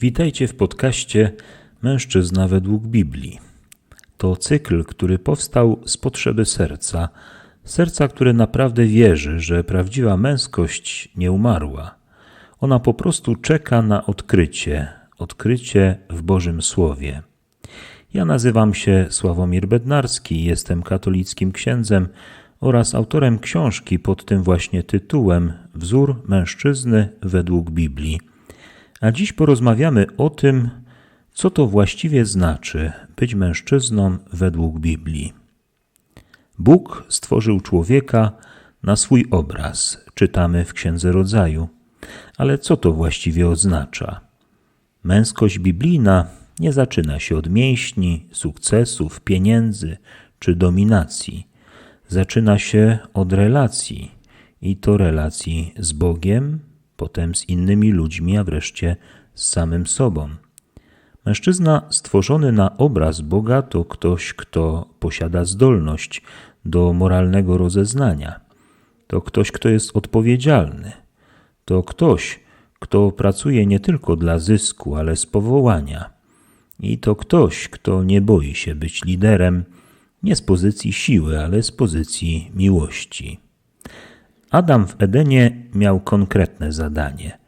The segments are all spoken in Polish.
Witajcie w podcaście Mężczyzna według Biblii. To cykl, który powstał z potrzeby serca, serca, które naprawdę wierzy, że prawdziwa męskość nie umarła. Ona po prostu czeka na odkrycie, odkrycie w Bożym Słowie. Ja nazywam się Sławomir Bednarski, jestem katolickim księdzem oraz autorem książki pod tym właśnie tytułem Wzór mężczyzny według Biblii. A dziś porozmawiamy o tym, co to właściwie znaczy być mężczyzną według Biblii. Bóg stworzył człowieka na swój obraz, czytamy w Księdze Rodzaju. Ale co to właściwie oznacza? Męskość biblijna nie zaczyna się od mięśni, sukcesów, pieniędzy czy dominacji. Zaczyna się od relacji i to relacji z Bogiem, potem z innymi ludźmi, a wreszcie z samym sobą. Mężczyzna stworzony na obraz Boga to ktoś, kto posiada zdolność do moralnego rozeznania. To ktoś, kto jest odpowiedzialny. To ktoś, kto pracuje nie tylko dla zysku, ale z powołania. I to ktoś, kto nie boi się być liderem, nie z pozycji siły, ale z pozycji miłości. Adam w Edenie miał konkretne zadanie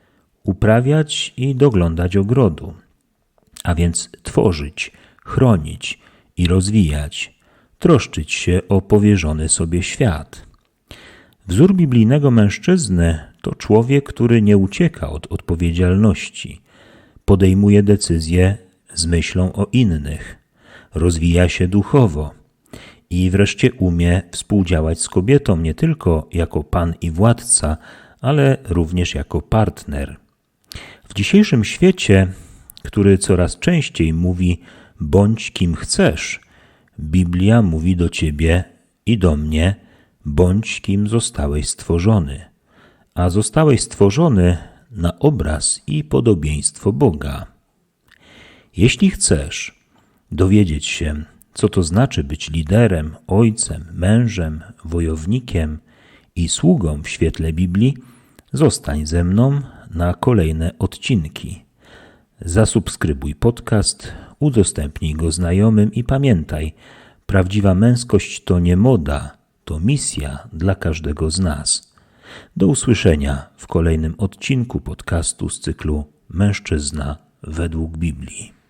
uprawiać i doglądać ogrodu, a więc tworzyć, chronić i rozwijać, troszczyć się o powierzony sobie świat. Wzór biblijnego mężczyzny to człowiek, który nie ucieka od odpowiedzialności, podejmuje decyzje z myślą o innych, rozwija się duchowo i wreszcie umie współdziałać z kobietą nie tylko jako pan i władca, ale również jako partner. W dzisiejszym świecie, który coraz częściej mówi bądź kim chcesz, Biblia mówi do ciebie i do mnie bądź kim zostałeś stworzony. A zostałeś stworzony na obraz i podobieństwo Boga. Jeśli chcesz dowiedzieć się, co to znaczy być liderem, ojcem, mężem, wojownikiem i sługą w świetle Biblii, zostań ze mną na kolejne odcinki. Zasubskrybuj podcast, udostępnij go znajomym i pamiętaj, prawdziwa męskość to nie moda, to misja dla każdego z nas. Do usłyszenia w kolejnym odcinku podcastu z cyklu Mężczyzna według Biblii.